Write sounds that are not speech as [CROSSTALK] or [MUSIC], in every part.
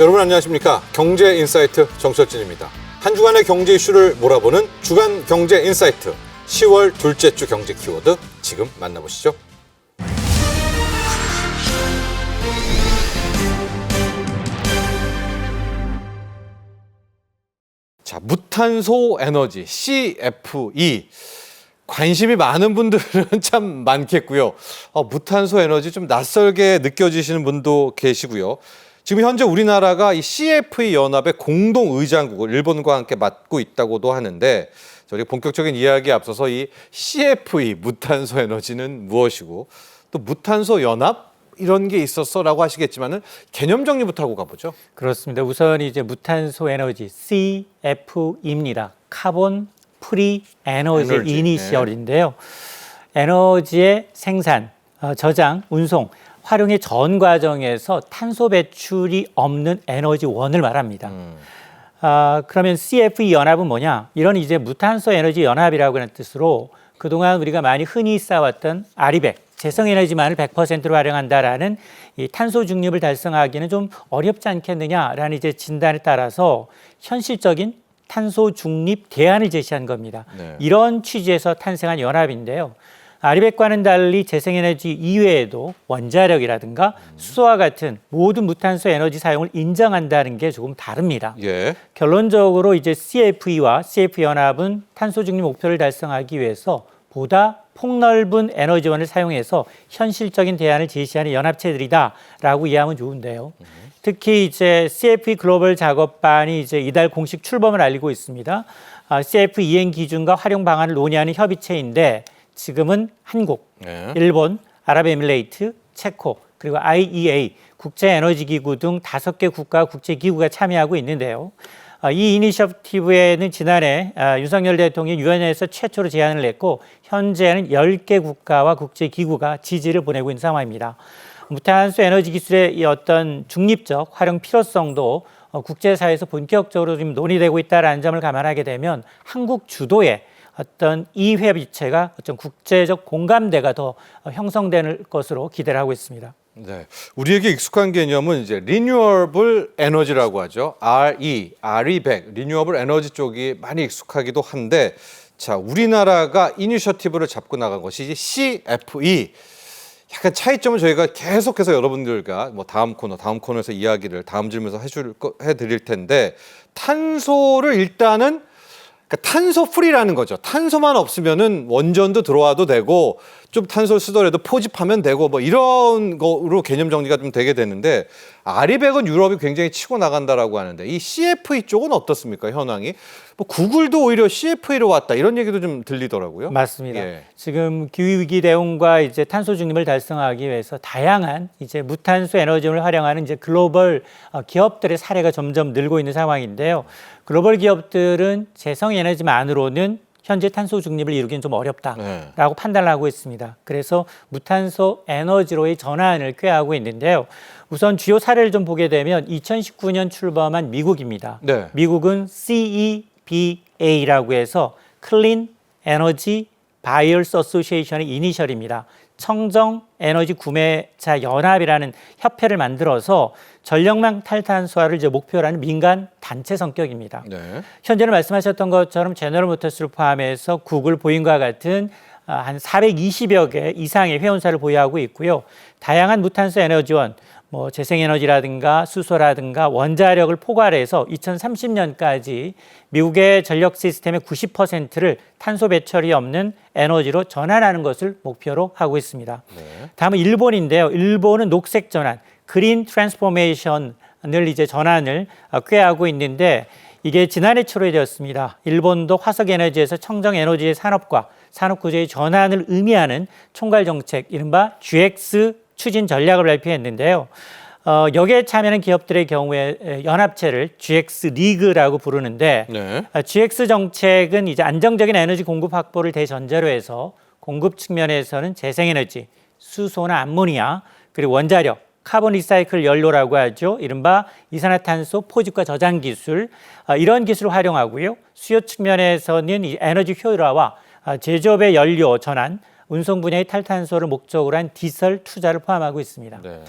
여러분 안녕하십니까? 경제 인사이트 정철진입니다. 한 주간의 경제 이슈를 몰아보는 주간 경제 인사이트 10월 둘째 주 경제 키워드 지금 만나보시죠. 자, 무탄소 에너지 CFE 관심이 많은 분들은 [LAUGHS] 참 많겠고요. 어, 무탄소 에너지 좀 낯설게 느껴지시는 분도 계시고요. 지금 현재 우리나라가 이 CFE 연합의 공동 의장국을 일본과 함께 맡고 있다고도 하는데 저희 본격적인 이야기에 앞서서 이 CFE 무탄소 에너지는 무엇이고 또 무탄소 연합 이런 게 있었어라고 하시겠지만은 개념 정리부터 하고 가보죠. 그렇습니다. 우선 이제 무탄소 에너지 CFE입니다. 카본 프리 에너지, 에너지, 이니셜인데요. 에너지의 생산, 어, 저장, 운송, 활용의 전 과정에서 탄소 배출이 없는 에너지원을 말합니다. 아, 그러면 CFE 연합은 뭐냐? 이런 이제 무탄소 에너지 연합이라고 하는 뜻으로 그동안 우리가 많이 흔히 쌓아왔던 아리백, 재생에너지만을 100%로 활용한다라는 이 탄소 중립을 달성하기는 좀 어렵지 않겠느냐라는 이제 진단에 따라서 현실적인 탄소 중립 대안을 제시한 겁니다. 네. 이런 취지에서 탄생한 연합인데요. 아리백과는 달리 재생에너지 이외에도 원자력이라든가 수소와 같은 모든 무탄소 에너지 사용을 인정한다는 게 조금 다릅니다. 예. 결론적으로 이제 CFE와 CF 연합은 탄소 중립 목표를 달성하기 위해서 보다 폭넓은 에너지원을 사용해서 현실적인 대안을 제시하는 연합체들이다라고 이해하면 좋은데요. 특히 이제 CFE 글로벌 작업반이 이제 이달 공식 출범을 알리고 있습니다. 아, CF 이행 기준과 활용 방안을 논의하는 협의체인데 지금은 한국, 네. 일본, 아랍에미레이트, 체코 그리고 IEA 국제에너지기구 등 다섯 개 국가 국제기구가 참여하고 있는데요. 아, 이 이니셔티브에는 지난해 아, 윤석열 대통령이 유엔에서 최초로 제안을 냈고 현재는 10개 국가와 국제기구가 지지를 보내고 있는 상황입니다. 무탄소 에너지 기술의 이 어떤 중립적 활용 필요성도 어, 국제사회에서 본격적으로 지금 논의되고 있다는 점을 감안하게 되면 한국 주도의 어떤 이 회 비체가 어떤 국제적 공감대가 더 어, 형성되는 것으로 기대를 하고 있습니다. 네. 우리에게 익숙한 개념은 이제 리뉴얼블 에너지라고 하죠. RE, RE100, 리뉴얼블 에너지 쪽이 많이 익숙하기도 한데 자, 우리나라가 이니셔티브를 잡고 나간 것이 CFE. 약간 차이점을 저희가 계속해서 여러분들과 뭐 다음 코너, 다음 코너에서 이야기를 다음 질문에서 해줄 거, 해드릴 텐데 탄소를 일단은 그러니까 탄소 프리라는 거죠. 탄소만 없으면은 원전도 들어와도 되고 좀 탄소 쓰더라도 포집하면 되고 뭐 이런 거로 개념 정리가 좀 되게 되는데 아리백은 유럽이 굉장히 치고 나간다라고 하는데 이 CFE 쪽은 어떻습니까 현황이? 뭐 구글도 오히려 CFE로 왔다 이런 얘기도 좀 들리더라고요. 맞습니다. 예. 지금 기후 위기 대응과 이제 탄소 중립을 달성하기 위해서 다양한 이제 무탄소 에너지를 활용하는 이제 글로벌 어, 기업들의 사례가 점점 늘고 있는 상황인데요. 글로벌 기업들은 재생 에너지만으로는 현재 탄소 중립을 이루기는 좀 어렵다라고 네. 판단을 하고 있습니다. 그래서 무탄소 에너지로의 전환을 꾀하고 있는데요. 우선 주요 사례를 좀 보게 되면 2019년 출범한 미국입니다. 네. 미국은 CEBA라고 해서 클린 에너지 바이얼스 어소시에이션의 이니셜입니다. 청정 에너지 구매자 연합이라는 협회를 만들어서 전력망 탈탄소화를 이제 목표로 하는 민간 단체 성격입니다. 네. 현재는 말씀하셨던 것처럼 제너럴 모터스를 포함해서 구글, 보잉과 같은 아, 한 420여 개 이상의 회원사를 보유하고 있고요. 다양한 무탄소 에너지원, 뭐 재생에너지라든가 수소라든가 원자력을 포괄해서 2030년까지 미국의 전력 시스템의 90%를 탄소 배출이 없는 에너지로 전환하는 것을 목표로 하고 있습니다. 네. 다음은 일본인데요. 일본은 녹색 전환, 그린 트랜스포메이션을 이제 전환을 어, 꾀하고 있는데 이게 지난해 초래되었습니다. 일본도 화석 에너지에서 청정 에너지의 산업과 산업 구조의 전환을 의미하는 총괄 정책, 이른바 GX 추진 전략을 발표했는데요. 어, 여기에 참여하는 기업들의 경우에 에, 연합체를 GX 리그라고 부르는데 네. 아, GX 정책은 이제 안정적인 에너지 공급 확보를 대전제로 해서 공급 측면에서는 재생에너지, 수소나 암모니아, 그리고 원자력, 카본 리사이클 연료라고 하죠. 이른바 이산화탄소 포집과 저장 기술 아, 이런 기술을 활용하고요. 수요 측면에서는 이 에너지 효율화와 아, 제조업의 연료 전환, 운송 분야의 탈탄소를 목적으로 한 디젤 투자를 포함하고 있습니다. 네.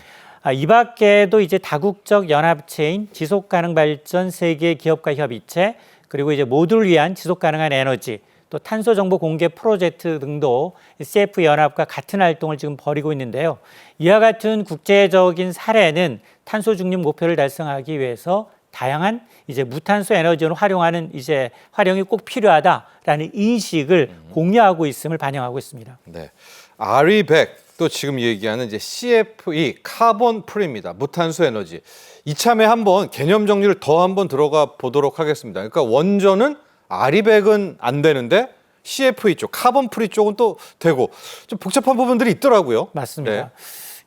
아, 이 밖에도 이제 다국적 연합체인 지속 가능 발전 세계 기업가 협의체 그리고 이제 모두를 위한 지속 가능한 에너지 또 탄소 정보 공개 프로젝트 등도 CF 연합과 같은 활동을 지금 벌이고 있는데요. 이와 같은 국제적인 사례는 탄소 중립 목표를 달성하기 위해서 다양한 이제 무탄소 에너지를 활용하는 이제 활용이 꼭 필요하다라는 인식을 공유하고 있음을 반영하고 있습니다. 네. RE100 또 지금 얘기하는 이제 CFE 카본 프리입니다. 무탄소 에너지. 이참에 한번 개념 정리를 더 한번 들어가 보도록 하겠습니다. 그러니까 원전은 RE100은 안 되는데 CFE 쪽, 카본 프리 쪽은 또 되고 좀 복잡한 부분들이 있더라고요. 맞습니다. 네.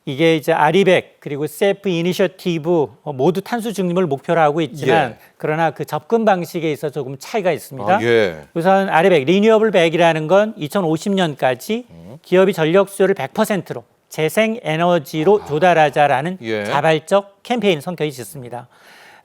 이게 이제 아리백 그리고 세프 이니셔티브 어, 모두 탄소 중립을 목표로 하고 있지만 예. 그러나 그 접근 방식에 있어 조금 차이가 있습니다. 아, 예. 우선 아리백 리뉴어블 백이라는 건 2050년까지 기업이 전력 수요를 100%로 재생 에너지로 조달하자라는 아. 예. 자발적 캠페인 성격이 짙습니다.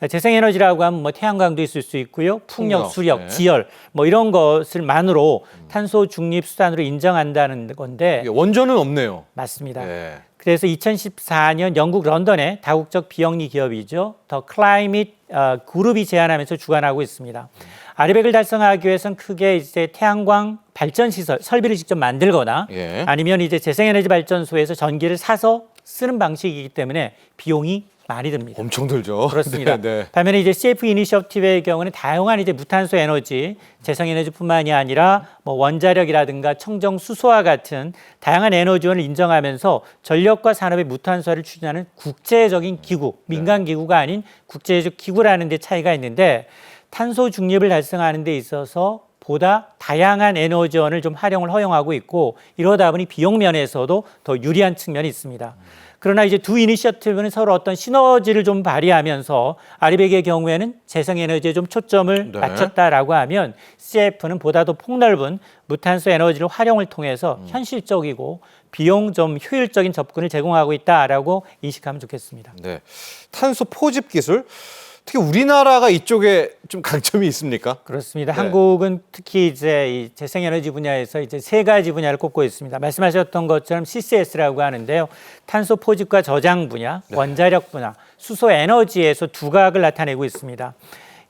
재생 에너지라고 하면 뭐 태양광도 있을 수 있고요. 풍력, 풍력, 수력, 네. 지열 뭐 이런 것을 만으로 탄소 중립 수단으로 인정한다는 건데 이게 원전은 없네요. 맞습니다. 예. 그래서 2014년 영국 런던의 다국적 비영리 기업이죠. 더 클라이밋 어, 그룹이 제안하면서 주관하고 있습니다. 아리백을 달성하기 위해서는 크게 이제 태양광 발전 시설 설비를 직접 만들거나 예. 아니면 이제 재생에너지 발전소에서 전기를 사서 쓰는 방식이기 때문에 비용이 많이 듭니다. 엄청 들죠. [LAUGHS] 그렇습니다. 네, 네. 반면에 이제 CF 이니셔티브의 경우는 다양한 이제 무탄소 에너지, 재생 에너지뿐만이 아니라 뭐 원자력이라든가 청정 수소와 같은 다양한 에너지원을 인정하면서 전력과 산업의 무탄소화를 추진하는 국제적인 기구, 민간 기구가 아닌 국제적 기구라는 데 차이가 있는데 탄소 중립을 달성하는 데 있어서 보다 다양한 에너지원을 좀 활용을 허용하고 있고 이러다 보니 비용 면에서도 더 유리한 측면이 있습니다. 그러나 이제 두 이니셔티브는 서로 어떤 시너지를 좀 발휘하면서 아리백의 경우에는 재생에너지에 좀 초점을 네. 맞췄다라고 하면 CF는 보다 더 폭넓은 무탄소 에너지를 활용을 통해서 현실적이고 비용 좀 효율적인 접근을 제공하고 있다라고 인식하면 좋겠습니다. 네. 탄소 포집 기술 특히 우리나라가 이쪽에 좀 강점이 있습니까? 그렇습니다. 네. 한국은 특히 이제 이 재생에너지 분야에서 이제 세 가지 분야를 꼽고 있습니다. 말씀하셨던 것처럼 CCS라고 하는데요. 탄소 포집과 저장 분야, 네. 원자력 분야, 수소 에너지에서 두각을 나타내고 있습니다.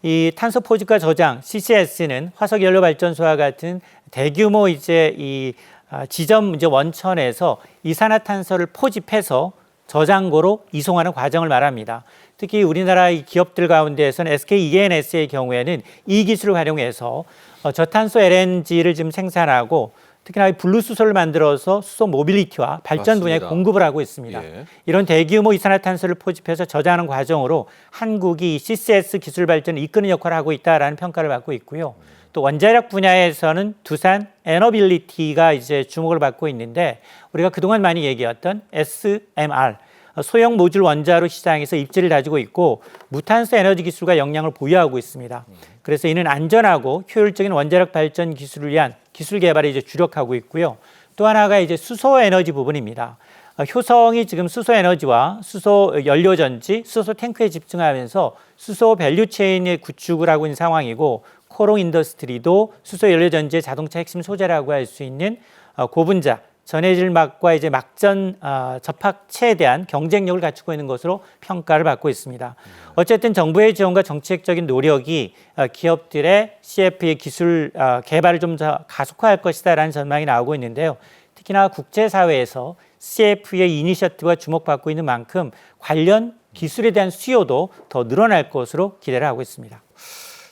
이 탄소 포집과 저장 CCS는 화석 연료 발전소와 같은 대규모 이제 이 아, 지점 이제 원천에서 이산화탄소를 포집해서 저장고로 이송하는 과정을 말합니다. 특히 우리나라 의 기업들 가운데에서는 SK E&S의 경우에는 이 기술을 활용해서 어, 저탄소 LNG를 지금 생산하고 특히나 이 블루 수소를 만들어서 수소 모빌리티와 발전 분야에 맞습니다. 공급을 하고 있습니다. 예. 이런 대규모 이산화탄소를 포집해서 저장하는 과정으로 한국이 이 CCS 기술 발전을 이끄는 역할을 하고 있다라는 평가를 받고 있고요. 또 원자력 분야에서는 두산 에너빌리티가 이제 주목을 받고 있는데 우리가 그동안 많이 얘기했던 SMR 소형 모듈 원자로 시장에서 입지를 다지고 있고 무탄소 에너지 기술과 역량을 보유하고 있습니다. 그래서 이는 안전하고 효율적인 원자력 발전 기술을 위한 기술 개발에 이제 주력하고 있고요. 또 하나가 이제 수소 에너지 부분입니다. 어, 효성이 지금 수소 에너지와 수소 연료 전지, 수소 탱크에 집중하면서 수소 밸류 체인의 구축을 하고 있는 상황이고 코롱 인더스트리도 수소 연료 전지의 자동차 핵심 소재라고 할 수 있는 어, 고분자 전해질막과 이제 막전 어, 접합체에 대한 경쟁력을 갖추고 있는 것으로 평가를 받고 있습니다. 어쨌든 정부의 지원과 정책적인 노력이 어, 기업들의 CF의 기술 어, 개발을 좀 더 가속화할 것이다라는 전망이 나오고 있는데요. 특히나 국제사회에서 CF의 이니셔티브가 주목받고 있는 만큼 관련 기술에 대한 수요도 더 늘어날 것으로 기대를 하고 있습니다.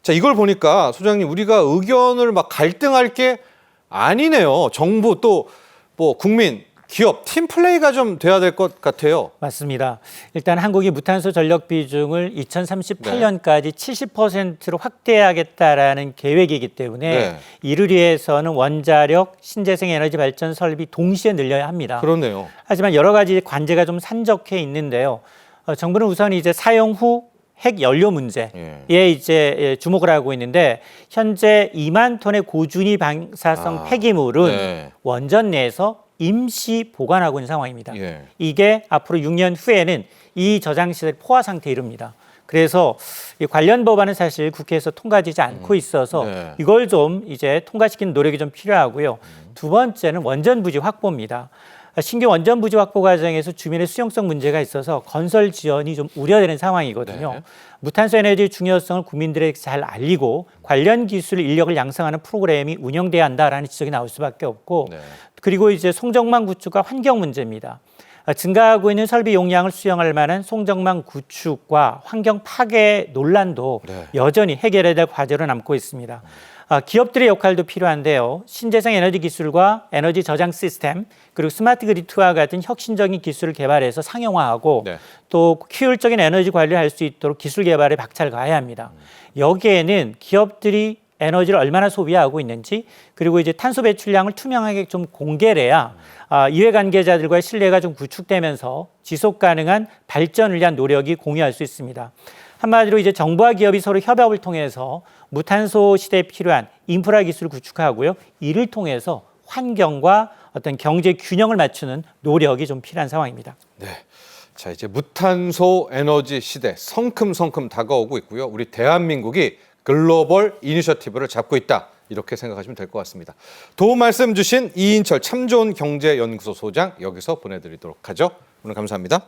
자, 이걸 보니까 소장님 우리가 의견을 막 갈등할 게 아니네요. 정부 또 뭐 국민, 기업 팀 플레이가 좀 돼야 될 것 같아요. 맞습니다. 일단 한국이 무탄소 전력 비중을 2038년까지 70%로 확대하겠다라는 계획이기 때문에 네. 이를 위해서는 원자력, 신재생 에너지 발전 설비 동시에 늘려야 합니다. 그렇네요. 하지만 여러 가지 관제가 좀 산적해 있는데요. 어, 정부는 우선 이제 사용 후 핵 연료 문제에 예. 이제 예, 주목을 하고 있는데 현재 2만 톤의 고준위 방사성 아, 폐기물은 네. 원전 내에서 임시 보관하고 있는 상황입니다. 예. 이게 앞으로 6년 후에는 이 저장 시설 포화 상태에 이릅니다. 그래서 이 관련 법안은 사실 국회에서 통과되지 않고 있어서 네. 이걸 좀 이제 통과시키는 노력이 좀 필요하고요. 두 번째는 원전 부지 확보입니다. 신규 원전 부지 확보 과정에서 주민의 수용성 문제가 있어서 건설 지연이 좀 우려되는 상황이거든요. 네. 무탄소 에너지의 중요성을 국민들에게 잘 알리고 관련 기술 인력을 양성하는 프로그램이 운영돼야 한다라는 지적이 나올 수밖에 없고 네. 그리고 이제 송정망 구축과 환경 문제입니다. 아, 증가하고 있는 설비 용량을 수용할 만한 송정망 구축과 환경 파괴 논란도 네. 여전히 해결해야 될 과제로 남고 있습니다. 아, 기업들의 역할도 필요한데요. 신재생 에너지 기술과 에너지 저장 시스템 그리고 스마트 그리드와 같은 혁신적인 기술을 개발해서 상용화하고 네. 또 효율적인 에너지 관리를 할 수 있도록 기술 개발에 박차를 가해야 합니다. 여기에는 기업들이 에너지를 얼마나 소비하고 있는지 그리고 이제 탄소 배출량을 투명하게 좀 공개를 해야 아, 이해 관계자들과의 신뢰가 좀 구축되면서 지속 가능한 발전을 위한 노력이 공유할 수 있습니다. 한마디로 이제 정부와 기업이 서로 협업을 통해서 무탄소 시대에 필요한 인프라 기술을 구축하고요. 이를 통해서 환경과 어떤 경제 균형을 맞추는 노력이 좀 필요한 상황입니다. 네. 자, 이제 무탄소 에너지 시대 성큼성큼 다가오고 있고요. 우리 대한민국이 글로벌 이니셔티브를 잡고 있다. 이렇게 생각하시면 될 것 같습니다. 도움 말씀 주신 이인철 참 좋은 경제연구소 소장 여기서 보내드리도록 하죠. 오늘 감사합니다.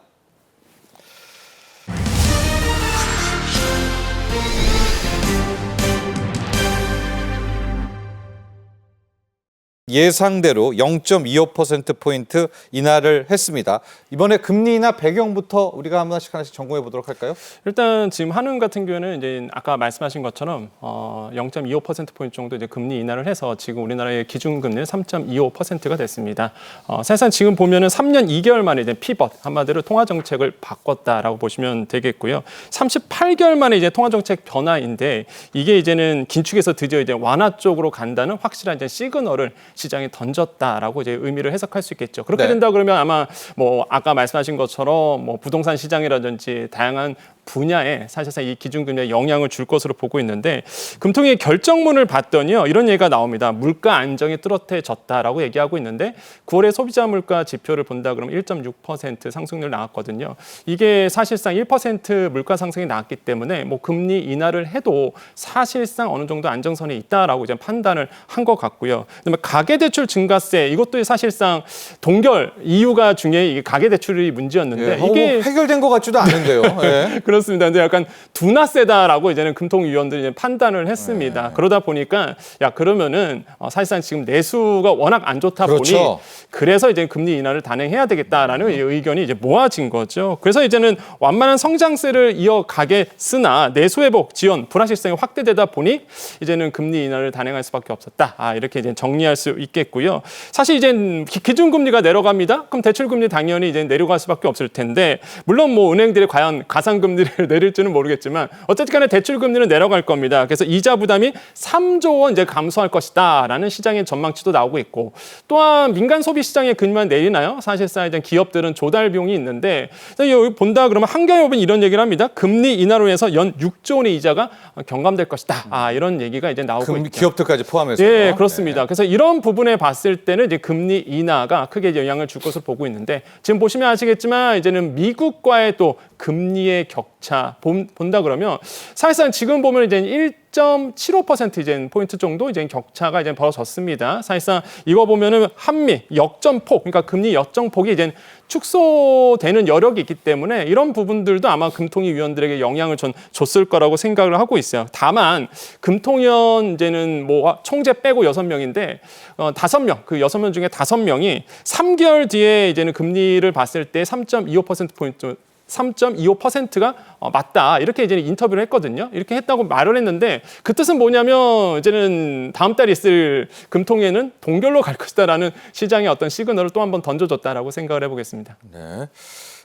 예상대로 0.25%포인트 인하를 했습니다. 이번에 금리 인하 배경부터 우리가 하나씩 하나씩 점검해 보도록 할까요? 일단 지금 한은 같은 경우에는 이제 아까 말씀하신 것처럼 어, 0.25% 포인트 정도 이제 금리 인하를 해서 지금 우리나라의 기준 금리는 3.25%가 됐습니다. 어, 사실상 지금 보면은 3년 2개월 만에 이제 피벗 한마디로 통화 정책을 바꿨다라고 보시면 되겠고요. 38개월 만에 이제 통화 정책 변화인데 이게 이제는 긴축에서 드디어 이제 완화 쪽으로 간다는 확실한 이제 시그널을 시장에 던졌다라고 이제 의미를 해석할 수 있겠죠. 그렇게 네. 된다 그러면 아마 뭐 아까 말씀하신 것처럼 뭐 부동산 시장이라든지 다양한 분야에 사실상 이 기준금리에 영향을 줄 것으로 보고 있는데 금통위 결정문을 봤더니요 이런 얘기가 나옵니다. 물가 안정이 뚜렷해졌다라고 얘기하고 있는데 9월에 소비자 물가 지표를 본다 그러면 1.6% 상승률 나왔거든요. 이게 사실상 1% 물가 상승이 나왔기 때문에 뭐 금리 인하를 해도 사실상 어느 정도 안정선에 있다라고 이제 판단을 한 것 같고요. 그다음에 가계대출 증가세 이것도 사실상 동결 이유가 중에 이게 가계대출이 문제였는데 예, 이게 뭐 해결된 것 같지도 않은데요. [LAUGHS] 예. 그렇습니다. 근데 약간 두나 세다라고 이제는 금통위원들이 이제 판단을 했습니다. 네. 그러다 보니까 야 그러면은 어, 사실상 지금 내수가 워낙 안 좋다 그렇죠. 보니 그래서 이제 금리 인하를 단행해야 되겠다라는 이 의견이 이제 모아진 거죠. 그래서 이제는 완만한 성장세를 이어가겠으나 내수 회복 지원 불확실성이 확대되다 보니 이제는 금리 인하를 단행할 수밖에 없었다. 아 이렇게 이제 정리할 수 있겠고요. 사실 이제 기준 금리가 내려갑니다. 그럼 대출 금리 당연히 이제 내려갈 수밖에 없을 텐데 물론 뭐 은행들이 과연 가상 금리를 [LAUGHS] 내릴지는 모르겠지만 어쨌든 간에 대출 금리는 내려갈 겁니다. 그래서 이자 부담이 3조 원 이제 감소할 것이다라는 시장의 전망치도 나오고 있고 또한 민간 소비 시장의 금리만 내리나요? 사실상 이제 기업들은 조달 비용이 있는데 여기 본다 그러면 한겨레업은 이런 얘기를 합니다. 금리 인하로 해서 연 6조 원의 이자가 경감될 것이다. 아 이런 얘기가 이제 나오고 금, 있죠. 기업들까지 포함해서. 예, 그렇습니다. 그래서 이런 부분에 봤을 때는 이제 금리 인하가 크게 영향을 줄 것으로 보고 있는데 지금 보시면 아시겠지만 이제는 미국과의 또 금리의 격차 본, 본다 그러면 사실상 지금 보면 이제 1.75% 이제 포인트 정도 이제 격차가 이제 벌어졌습니다. 사실상 이거 보면은 한미 역전폭 그러니까 금리 역전폭이 이제 축소되는 여력이 있기 때문에 이런 부분들도 아마 금통위 위원들에게 영향을 전 줬을 거라고 생각을 하고 있어요. 다만 금통위원 이제는 뭐 총재 빼고 여섯 명인데 어 다섯 명, 그 여섯 명 중에 다섯 명이 3개월 뒤에 이제는 금리를 봤을 때 3.25% 포인트 3.25%가 어, 맞다 이렇게 이제 인터뷰를 했거든요. 이렇게 했다고 말을 했는데 그 뜻은 뭐냐면 이제는 다음 달 있을 금통위에는 동결로 갈 것이다라는 시장의 어떤 시그널을 또 한 번 던져줬다라고 생각을 해보겠습니다. 네.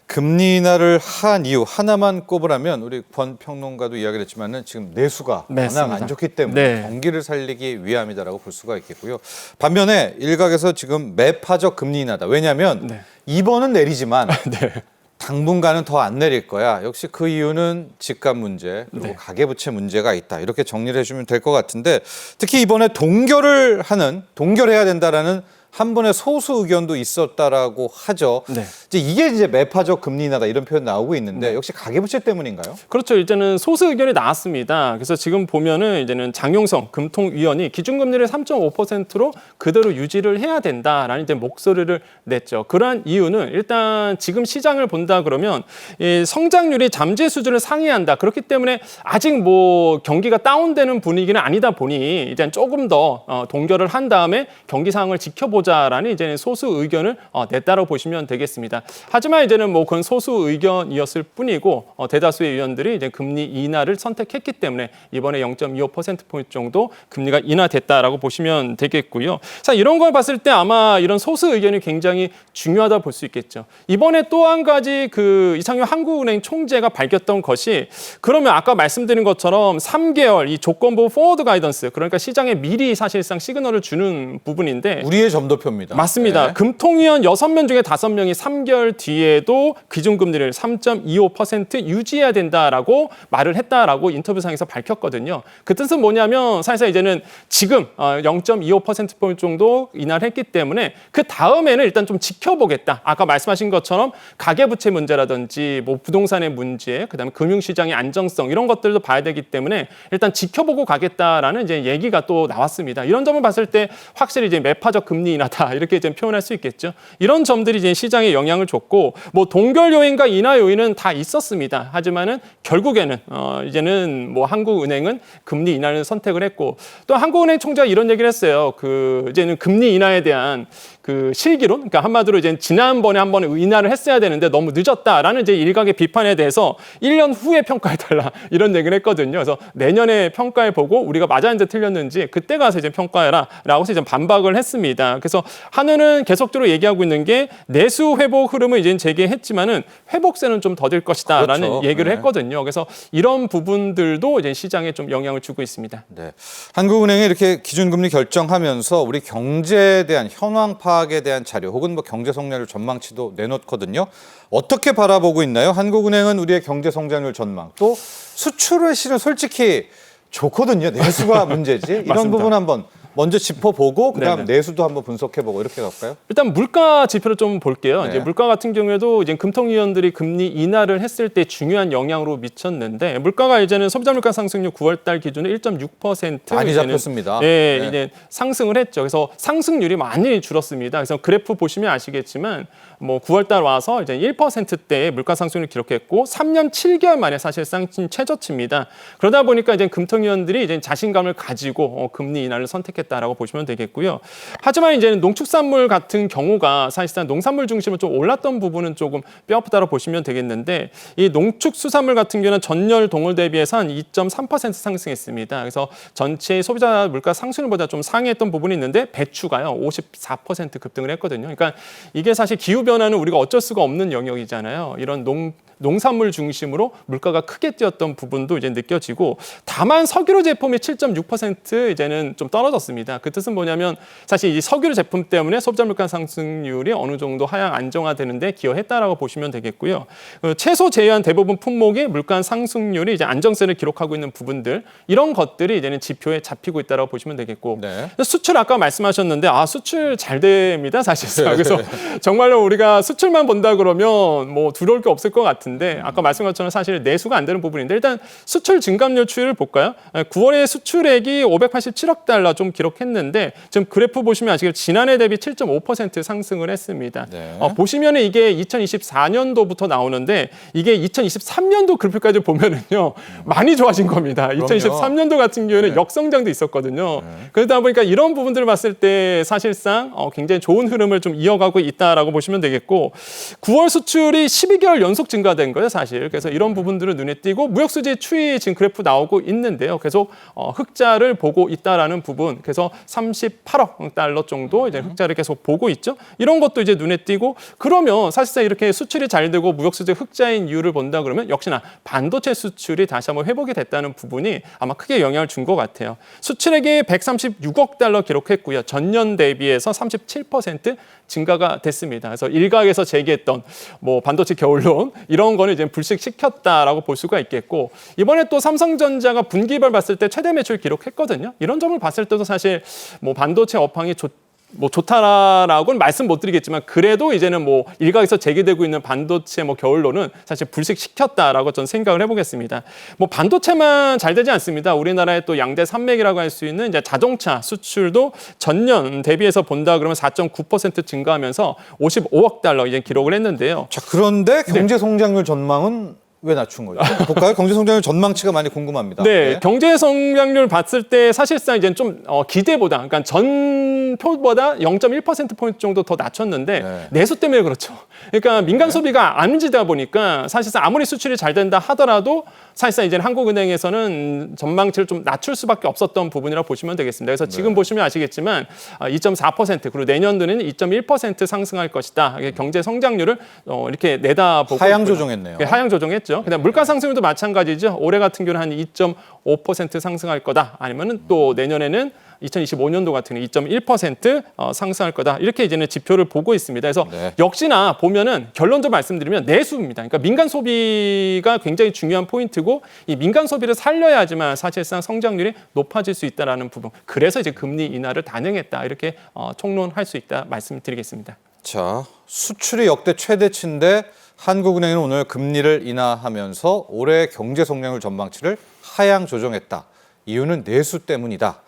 금리 인하를 한 이유 하나만 꼽으라면 우리 권 평론가도 이야기를 했지만은 지금 내수가 워낙 맞습니다. 안 좋기 때문에 네. 경기를 살리기 위함이다라고 볼 수가 있겠고요. 반면에 일각에서 지금 매파적 금리 인하다. 왜냐하면 네. 이번은 내리지만 [LAUGHS] 네. 당분간은 더 안 내릴 거야. 역시 그 이유는 집값 문제 그리고 네. 가계부채 문제가 있다. 이렇게 정리를 해주면 될 것 같은데 특히 이번에 동결을 하는 동결해야 된다라는 한 분의 소수 의견도 있었다라고 하죠. 네. 이제 이게 이제 매파적 금리 인하다 이런 표현 나오고 있는데 역시 가계부채 때문인가요? 그렇죠. 이제는 소수 의견이 나왔습니다. 그래서 지금 보면은 이제는 장용성 금통위원이 기준금리를 3.5%로 그대로 유지를 해야 된다라는 이제 목소리를 냈죠. 그러한 이유는 일단 지금 시장을 본다 그러면 이 성장률이 잠재 수준을 상회한다. 그렇기 때문에 아직 뭐 경기가 다운되는 분위기는 아니다 보니 이제 조금 더 어, 동결을 한 다음에 경기 상황을 지켜보 자라는 이제는 소수 의견을 어, 냈다고 보시면 되겠습니다. 하지만 이제는 뭐 그건 소수 의견이었을 뿐이고 어, 대다수의 의원들이 이제 금리 인하를 선택했기 때문에 이번에 0.25% 포인트 정도 금리가 인하됐다라고 보시면 되겠고요. 자 이런 걸 봤을 때 아마 이런 소수 의견이 굉장히 중요하다 볼 수 있겠죠. 이번에 또 한 가지 그 이상현 한국은행 총재가 밝혔던 것이 그러면 아까 말씀드린 것처럼 3개월 이 조건부 포워드 가이던스 그러니까 시장에 미리 사실상 시그널을 주는 부분인데 우리의 점도 표입니다. 맞습니다. 네. 금통위원 6명 중에 5명이 3개월 뒤에도 기준금리를 3.25% 유지해야 된다라고 말을 했다라고 인터뷰상에서 밝혔거든요. 그 뜻은 뭐냐면 사실상 이제는 지금 0.25%포인트 정도 인하를 했기 때문에 그 다음에는 일단 좀 지켜보겠다. 아까 말씀하신 것처럼 가계부채 문제라든지 뭐 부동산의 문제, 그다음에 금융시장의 안정성 이런 것들도 봐야 되기 때문에 일단 지켜보고 가겠다라는 이제 얘기가 또 나왔습니다. 이런 점을 봤을 때 확실히 이제 매파적 금리 인하 다 이렇게 이제 표현할 수 있겠죠. 이런 점들이 이제 시장에 영향을 줬고 뭐 동결 요인과 인하 요인은 다 있었습니다. 하지만은 결국에는 어 이제는 뭐 한국은행은 금리 인하를 선택을 했고 또 한국은행 총재가 이런 얘기를 했어요. 그 이제는 금리 인하에 대한 그 실기론, 그러니까 한마디로 이제 지난번에 한 번에 인하를 했어야 되는데 너무 늦었다라는 이제 일각의 비판에 대해서 1년 후에 평가해 달라 [LAUGHS] 이런 얘기를 했거든요. 그래서 내년에 평가해 보고 우리가 맞았는지 틀렸는지 그때 가서 이제 평가해라라고 해서 이제 반박을 했습니다. 그래서 한은은 계속적으로 얘기하고 있는 게 내수 회복 흐름을 이제 재개했지만은 회복세는 좀 더딜 것이다라는 그렇죠. 얘기를 네. 했거든요. 그래서 이런 부분들도 이제 시장에 좀 영향을 주고 있습니다. 네. 한국은행이 이렇게 기준금리 결정하면서 우리 경제에 대한 현황 파 악에 대한 자료 혹은 뭐 경제 성장률 전망치도 내놓거든요. 어떻게 바라보고 있나요? 한국은행은 우리의 경제 성장률 전망 또 수출의 실은 솔직히 좋거든요. 내수가 [LAUGHS] 문제지. 이런. 부분 한번 먼저 짚어보고 그다음 네네. 내수도 한번 분석해보고 이렇게 갈까요? 일단 물가 지표를 좀 볼게요. 네. 이제 물가 같은 경우에도 이제 금통위원들이 금리 인하를 했을 때 중요한 영향으로 미쳤는데 물가가 이제는 소비자 물가 상승률 9월달 기준으로 1.6% 많이 이제는 잡혔습니다. 예, 네. 이제 상승을 했죠. 그래서 상승률이 많이 줄었습니다. 그래서 그래프 보시면 아시겠지만 뭐 9월달 와서 이제 1%대의 물가 상승률을 기록했고 3년 7개월 만에 사실상 최저치입니다. 그러다 보니까 이제 금통위원들이 이제 자신감을 가지고 어, 금리 인하를 선택했다라고 보시면 되겠고요. 하지만 이제는 농축산물 같은 경우가 사실상 농산물 중심으로 좀 올랐던 부분은 조금 뼈아프다고 보시면 되겠는데 이 농축수산물 같은 경우는 전년 동월 대비해서 한 2.3% 상승했습니다. 그래서 전체 소비자 물가 상승률보다 좀 상회했던 부분이 있는데 배추가요 54% 급등을 했거든요. 그러니까 이게 사실 기후 변 화는 우리가 어쩔 수가 없는 영역이잖아요. 이런 농 농산물 중심으로 물가가 크게 뛰었던 부분도 이제 느껴지고 다만 석유로 제품이 7.6% 이제는 좀 떨어졌습니다. 그 뜻은 뭐냐면 사실 이 석유로 제품 때문에 소비자 물가 상승률이 어느 정도 하향 안정화되는데 기여했다라고 보시면 되겠고요. 그 채소 제외한 대부분 품목의 물가 상승률이 이제 안정세를 기록하고 있는 부분들 이런 것들이 이제는 지표에 잡히고 있다라고 보시면 되겠고 네. 수출 아까 말씀하셨는데 아 수출 잘 됩니다 네. 사실상 [LAUGHS] 그래서 정말로 우리가 수출만 본다 그러면 뭐 두려울 게 없을 것 같은데 아까 말씀한 것처럼 사실 내수가 안 되는 부분인데 일단 수출 증감률 추이를 볼까요? 9월에 수출액이 587억 달러 좀 기록했는데 지금 그래프 보시면 아시겠지만 지난해 대비 7.5% 상승을 했습니다. 네. 어, 보시면은 이게 2024년도부터 나오는데 이게 2023년도 그래프까지 보면은요 많이 좋아진 겁니다. 2023년도 같은 경우에는 네. 역성장도 있었거든요. 그러다 보니까 이런 부분들을 봤을 때 사실상 어, 굉장히 좋은 흐름을 좀 이어가고 있다라고 보시면 되겠고 9월 수출이 12개월 연속 증가 된 거예요, 사실. 그래서 이런 부분들을 눈에 띄고 무역 수지 추이 지금 그래프 나오고 있는데요. 계속 어, 흑자를 보고 있다라는 부분. 그래서 38억 달러 정도 이제 흑자를 계속 보고 있죠. 이런 것도 이제 눈에 띄고 그러면 사실상 이렇게 수출이 잘 되고 무역 수지 흑자인 이유를 본다 그러면 역시나 반도체 수출이 다시 한번 회복이 됐다는 부분이 아마 크게 영향을 준 것 같아요. 수출액이 136억 달러 기록했고요. 전년 대비해서 37% 증가가 됐습니다. 그래서 일각에서 제기했던 뭐 반도체 겨울론 이런 거는 이제 불식시켰다라고 볼 수가 있겠고 이번에 또 삼성전자가 분기별 봤을 때 최대 매출 기록했거든요. 이런 점을 봤을 때도 사실 뭐 반도체 업황이 좋 뭐 좋다라고는 말씀 못 드리겠지만 그래도 이제는 뭐 일각에서 제기되고 있는 반도체 뭐 겨울로는 사실 불식시켰다라고 저는 생각을 해보겠습니다. 뭐 반도체만 잘 되지 않습니다. 우리나라의 또 양대 산맥이라고 할 수 있는 이제 자동차 수출도 전년 대비해서 본다 그러면 4.9% 증가하면서 55억 달러 이제 기록을 했는데요. 자 그런데 경제 성장률 전망은 왜 낮춘 거죠? 볼까요? 경제 성장률 전망치가 많이 궁금합니다. 네, 경제 성장률 봤을 때 사실상 이제 좀 어, 기대보다, 그러니까 전표보다 0.1% 포인트 정도 더 낮췄는데 네. 내수 때문에 그렇죠. 그러니까 민간 소비가 안 움직이다 보니까 사실상 아무리 수출이 잘 된다 하더라도 사실상 이제 한국은행에서는 전망치를 좀 낮출 수밖에 없었던 부분이라고 보시면 되겠습니다. 그래서 지금 네. 보시면 아시겠지만 아, 2.4% 그리고 내년도는 2.1% 상승할 것이다. 경제 성장률을 어, 이렇게 내다보고 하향. 조정했네요. 네, 하향 조정했죠. 그다음 물가 상승률도 마찬가지죠. 올해 같은 경우는 한 2.5% 상승할 거다. 아니면은 또 내년에는 2025년도 같은 경우 2.1% 어, 상승할 거다. 이렇게 이제는 지표를 보고 있습니다. 그래서 네. 역시나 보면은 결론적으로 말씀드리면 내수입니다. 그러니까 민간 소비가 굉장히 중요한 포인트고 이 민간 소비를 살려야지만 사실상 성장률이 높아질 수 있다라는 부분. 그래서 이제 금리 인하를 단행했다. 이렇게 어, 총론할 수 있다 말씀드리겠습니다. 자 수출이 역대 최대치인데 한국은행은 오늘 금리를 인하하면서 올해 경제 성장률 전망치를 하향 조정했다. 이유는 내수 때문이다.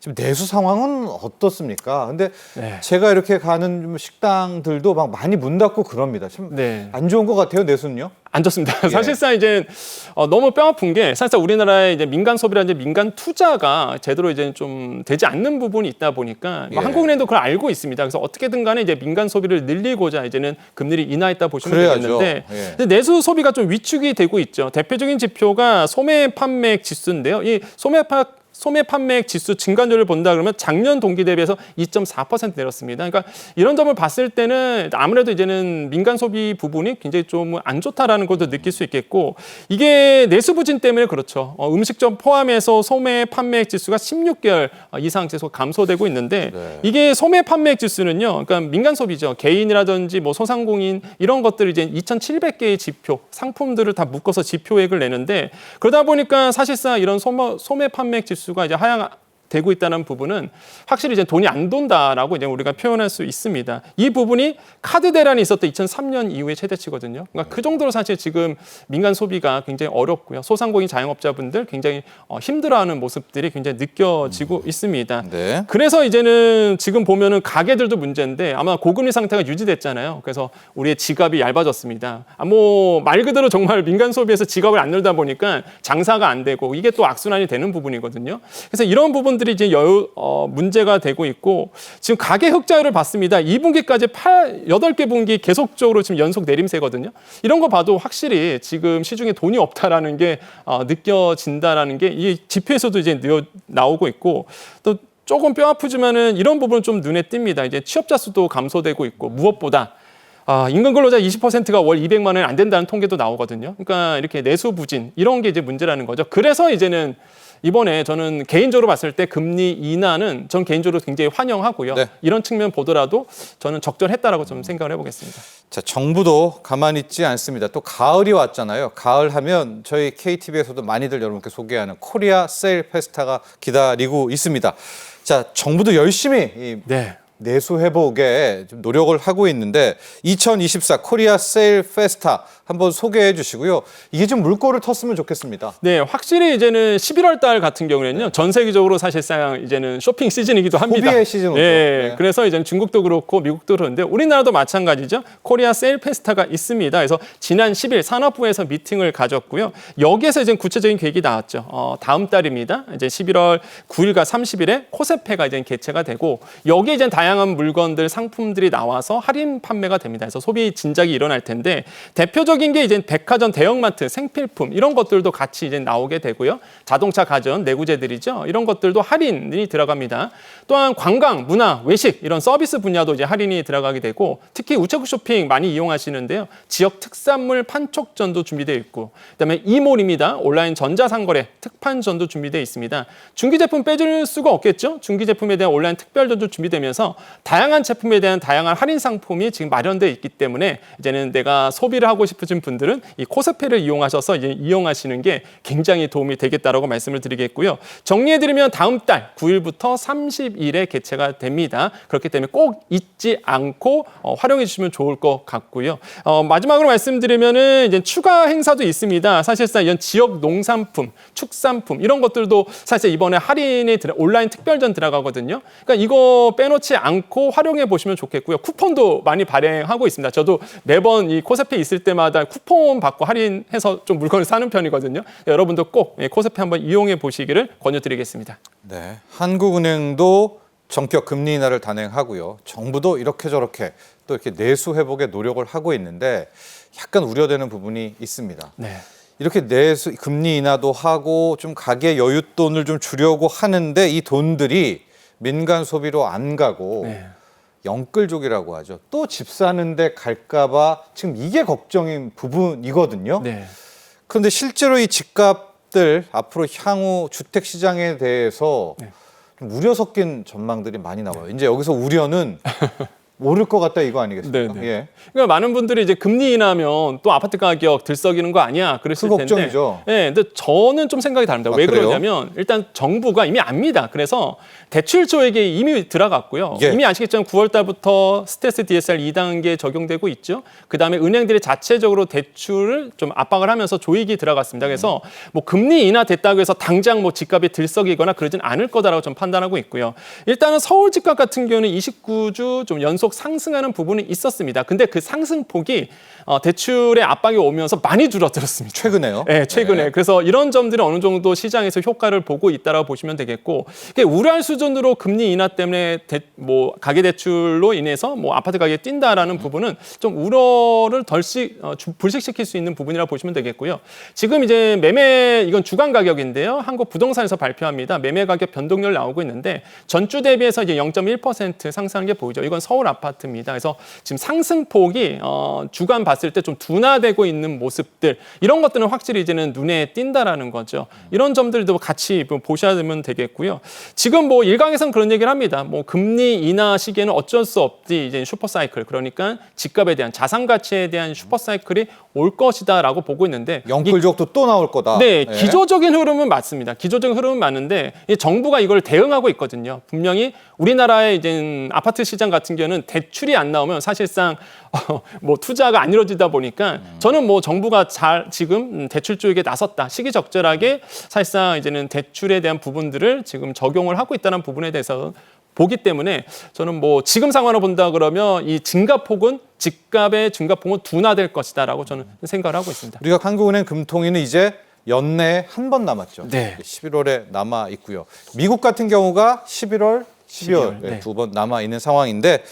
지금 내수 상황은 어떻습니까? 근데 네. 제가 이렇게 가는 좀 식당들도 막 많이 문 닫고 그럽니다. 참안 네. 좋은 것 같아요, 내수는요. 안 좋습니다. [LAUGHS] 예. 사실상 이제 어, 너무 뼈 아픈 게 사실상 우리나라의 이제 민간 소비라든지 민간 투자가 제대로 이제 좀 되지 않는 부분이 있다 보니까 뭐 예. 한국은행도 그걸 알고 있습니다. 그래서 어떻게든 간에 이제 민간 소비를 늘리고자 이제는 금리를 인하했다 보시면 그래야죠. 되겠는데 예. 근데 내수 소비가 좀 위축이 되고 있죠. 대표적인 지표가 소매 판매액 지수인데요. 이 소매 파 소매 판매액 지수 증가율을 본다 그러면 작년 동기 대비해서 2.4% 내렸습니다. 그러니까 이런 점을 봤을 때는 아무래도 이제는 민간 소비 부분이 굉장히 좀 안 좋다라는 것도 느낄 수 있겠고 이게 내수 부진 때문에 그렇죠. 어, 음식점 포함해서 소매 판매액 지수가 16개월 이상 계속 감소되고 있는데 네. 이게 소매 판매액 지수는요. 그러니까 민간 소비죠. 개인이라든지 뭐 소상공인 이런 것들을 이제 2,700개의 지표, 상품들을 다 묶어서 지표액을 내는데 그러다 보니까 사실상 이런 소매, 소매 판매액 지수 가 이제 하향 되고 있다는 부분은 확실히 이제 돈이 안 돈다라고 이제 우리가 표현할 수 있습니다. 이 부분이 카드 대란이 있었던 2003년 이후의 최대치거든요. 그러니까 그 정도로 사실 지금 민간 소비가 굉장히 어렵고요. 소상공인 자영업자분들 굉장히 어, 힘들어하는 모습들이 굉장히 느껴지고 있습니다. 네. 그래서 이제는 지금 보면은 가게들도 문제인데 아마 고금리 상태가 유지됐잖아요. 그래서 우리의 지갑이 얇아졌습니다. 아, 뭐말 그대로 정말 민간 소비에서 지갑을 안 늘다 보니까 장사가 안 되고 이게 또 악순환이 되는 부분이거든요. 그래서 이런 부분 들이 이제 여, 어, 문제가 되고 있고 지금 가계 흑자율을 봤습니다. 2분기까지 8, 8개 분기 계속적으로 지금 연속 내림세거든요. 이런 거 봐도 확실히 지금 시중에 돈이 없다라는 게 어, 느껴진다라는 게 이 지표에서도 이제 나오고 있고 또 조금 뼈 아프지만은 이런 부분은 좀 눈에 띕니다. 이제 취업자 수도 감소되고 있고 무엇보다 아, 임금 근로자 20%가 월 200만 원이 안 된다는 통계도 나오거든요. 그러니까 이렇게 내수 부진 이런 게 이제 문제라는 거죠. 그래서 이제는 이번에 저는 개인적으로 봤을 때 금리 인하는 전 개인적으로 굉장히 환영하고요. 네. 이런 측면 보더라도 저는 적절했다라고 좀 생각을 해보겠습니다. 자, 정부도 가만히 있지 않습니다. 또 가을이 왔잖아요. 가을 하면 저희 KTV에서도 많이들 여러분께 소개하는 코리아 세일 페스타가 기다리고 있습니다. 자, 정부도 열심히 이 네. 내수 회복에 좀 노력을 하고 있는데 2024 코리아 세일 페스타 한번 소개해 주시고요. 이게 좀 물꼬를 텄으면 좋겠습니다. 네, 확실히 이제는 11월 달 같은 경우에는요. 전 세계적으로 사실상 이제는 쇼핑 시즌이기도 합니다. 소비의 시즌이죠. 네, 네. 그래서 이제는 중국도 그렇고 미국도 그런데 우리나라도 마찬가지죠. 코리아 세일 페스타가 있습니다. 그래서 지난 10일 산업부에서 미팅을 가졌고요. 여기에서 이제 구체적인 계획이 나왔죠. 어, 다음 달입니다. 이제 11월 9일과 30일에 코세페가 이제 개최가 되고 여기에 이제 다양 한 물건들, 상품들이 나와서 할인 판매가 됩니다. 그래서 소비 진작이 일어날 텐데 대표적인 게 이제 백화점 대형마트 생필품 이런 것들도 같이 이제 나오게 되고요. 자동차 가전 내구재들이죠. 이런 것들도 할인이 들어갑니다. 또한 관광, 문화, 외식 이런 서비스 분야도 이제 할인이 들어가게 되고 특히 우체국 쇼핑 많이 이용하시는데요. 지역 특산물 판촉전도 준비되어 있고 그다음에 이몰입니다. 온라인 전자상거래 특판전도 준비되어 있습니다. 중기 제품 빼줄 수가 없겠죠. 중기 제품에 대한 온라인 특별전도 준비되면서 다양한 제품에 대한 다양한 할인 상품이 지금 마련되어 있기 때문에 이제는 내가 소비를 하고 싶으신 분들은 이 코스페를 이용하셔서 이용하시는 게 굉장히 도움이 되겠다라고 말씀을 드리겠고요. 정리해드리면 다음 달 9일부터 30일에 개최가 됩니다. 그렇기 때문에 꼭 잊지 않고 어, 활용해 주시면 좋을 것 같고요. 어, 마지막으로 말씀드리면은 이제 추가 행사도 있습니다. 사실상 이런 지역 농산품, 축산품 이런 것들도 사실 이번에 할인이 온라인 특별전 들어가거든요. 그러니까 이거 빼놓지 않고 활용해 보시면 좋겠고요. 쿠폰도 많이 발행하고 있습니다. 저도 매번 이 코스페 있을 때마다 쿠폰 받고 할인해서 좀 물건을 사는 편이거든요. 여러분도 꼭 예, 코스페 한번 이용해 보시기를 권유드리겠습니다. 네, 한국은행도 정격 금리 인하를 단행하고요. 정부도 이렇게 저렇게 또 이렇게 내수 회복에 노력을 하고 있는데 약간 우려되는 부분이 있습니다. 네. 이렇게 내수 금리 인하도 하고 좀 가계 여윳돈을 좀 주려고 하는데 이 돈들이 민간 소비로 안 가고 네. 영끌족이라고 하죠. 또 집 사는데 갈까봐 지금 이게 걱정인 부분이거든요. 네. 그런데 실제로 이 집값들 앞으로 향후 주택 시장에 대해서 네. 좀 우려 섞인 전망들이 많이 나와요. 이제 여기서 우려는 [LAUGHS] 오를 것 같다 이거 아니겠습니까? 네, 네. 예. 그러니까 많은 분들이 이제 금리 인하면 또 아파트 가격 들썩이는 거 아니야 그랬을 그 텐데. 걱정이죠. 예, 근데 저는 좀 생각이 다릅니다. 아, 왜 그래요? 그러냐면 일단 정부가 이미 압니다. 그래서 대출 조액에 이미 들어갔고요. 예. 이미 아시겠지만 9월 달부터 스트레스 DSR 2단계 적용되고 있죠. 그다음에 은행들이 자체적으로 대출을 좀 압박을 하면서 조익이 들어갔습니다. 그래서 뭐 금리 인하 됐다고 해서 당장 뭐 집값이 들썩이거나 그러진 않을 거다라고 좀 판단하고 있고요. 일단은 서울 집값 같은 경우는 29주 좀 연속 상승하는 부분이 있었습니다. 근데 그 상승폭이 어, 대출의 압박이 오면서 많이 줄어들었습니다. 최근에요. 네, 최근에. 그래서 이런 점들이 어느 정도 시장에서 효과를 보고 있다라고 보시면 되겠고, 이게 우려할 수준으로 금리 인하 때문에 대, 뭐 가계 대출로 인해서 뭐 아파트 가격이 뛴다라는 부분은 좀 우려를 덜씩 어, 주- 불식시킬 수 있는 부분이라고 보시면 되겠고요. 지금 이제 매매 이건 주간 가격인데요. 한국 부동산에서 발표합니다. 매매 가격 변동률 나오고 있는데 전주 대비해서 이제 0.1% 상승한 게 보이죠. 이건 서울 아파트 입니다. 그래서 지금 상승폭이 어, 주간 봤을 때 좀 둔화되고 있는 모습들 이런 것들은 확실히 이제는 눈에 띈다라는 거죠. 이런 점들도 같이 뭐 보셔야 되면 되겠고요. 지금 뭐 일각에서는 그런 얘기를 합니다. 뭐 금리 인하 시기에는 어쩔 수 없지 이제 슈퍼 사이클 그러니까 집값에 대한 자산 가치에 대한 슈퍼 사이클이 올 것이다라고 보고 있는데 영끌족도 또 나올 거다. 네, 예. 기조적인 흐름은 맞습니다. 기조적인 흐름은 맞는데 이 정부가 이걸 대응하고 있거든요. 분명히 우리나라의 이제 아파트 시장 같은 경우는 대출이 안 나오면 사실상 [LAUGHS] 어, 뭐 투자가 안 이루어지다 보니까 저는 뭐 정부가 잘 지금 음, 대출 쪽에 나섰다 시기적절하게 사실상 이제는 대출에 대한 부분들을 지금 적용을 하고 있다는 부분에 대해서 보기 때문에 저는 뭐 지금 상황을 본다 그러면 이 증가폭은 집값의 증가폭은 둔화될 것이다라고 저는 생각을 하고 있습니다. 우리가 한국은행 금통위는 이제 연내에 한 번 남았죠. 네. 11월에 남아 있고요. 미국 같은 경우가 11월, 12월 12월, 네. 두 번 남아 있는 상황인데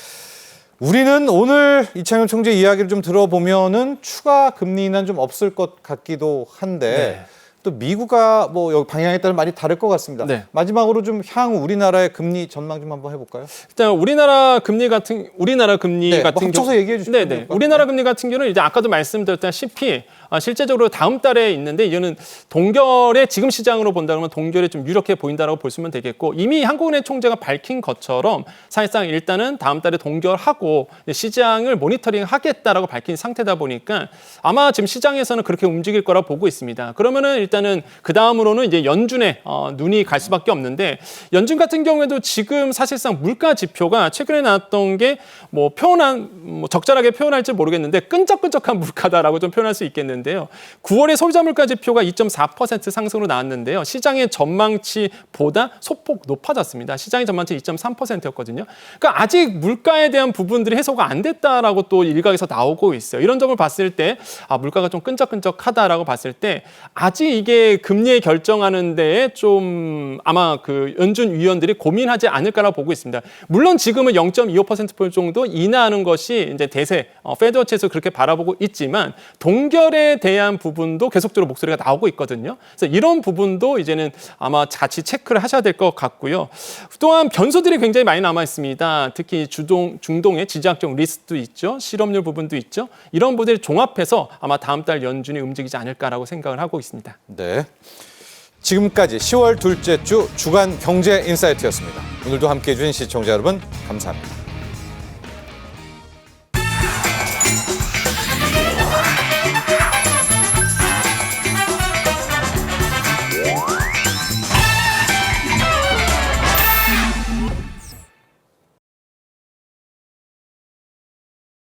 우리는 오늘 이창용 총재 이야기를 좀 들어보면은 추가 금리 인하는 좀 없을 것 같기도 한데 네. 또 미국과 뭐 여기 방향에 따라 많이 다를 것 같습니다. 네. 마지막으로 좀 향후 우리나라의 금리 전망 좀 한번 해볼까요? 일단 우리나라 금리 같은 우리나라 금리 네, 같은 뭐 합쳐서 얘기해 주시면 네, 네. 우리나라 금리 같은 경우는 이제 아까도 말씀드렸다시피 아, 실제적으로 다음 달에 있는데 이거는 동결의 지금 시장으로 본다면 동결이 좀 유력해 보인다라고 보시면 되겠고 이미 한국은행 총재가 밝힌 것처럼 사실상 일단은 다음 달에 동결하고 시장을 모니터링 하겠다라고 밝힌 상태다 보니까 아마 지금 시장에서는 그렇게 움직일 거라 보고 있습니다. 그러면은 일단은 그 다음으로는 이제 연준에 어, 눈이 갈 수밖에 없는데 연준 같은 경우에도 지금 사실상 물가 지표가 최근에 나왔던 게 뭐 표현한 뭐 적절하게 표현할지 모르겠는데 끈적끈적한 [LAUGHS] 물가다라고 좀 표현할 수 있겠는데 요. 9월에 소비자 물가 지표가 2.4% 상승으로 나왔는데요. 시장의 전망치보다 소폭 높아졌습니다. 시장의 전망치 2.3%였거든요. 그러니까 아직 물가에 대한 부분들이 해소가 안 됐다라고 또 일각에서 나오고 있어요. 이런 점을 봤을 때 아, 물가가 좀 끈적끈적하다라고 봤을 때 아직 이게 금리에 결정하는 데에 좀 아마 그 연준 위원들이 고민하지 않을까라고 보고 있습니다. 물론 지금은 0.25%포인트 정도 인하하는 것이 이제 대세 어, 페드워치에서 그렇게 바라보고 있지만 동결 에 대한 부분도 계속적으로 목소리가 나오고 있거든요. 그래서 이런 부분도 이제는 아마 같이 체크를 하셔야 될 것 같고요. 또한 변수들이 굉장히 많이 남아 있습니다. 특히 주동 중동의 지정학적 리스크도 있죠. 실업률 부분도 있죠. 이런 부분들을 종합해서 아마 다음 달 연준이 움직이지 않을까라고 생각을 하고 있습니다. 네. 지금까지 10월 둘째 주 주간 경제 인사이트였습니다. 오늘도 함께 해 주신 시청자 여러분 감사합니다.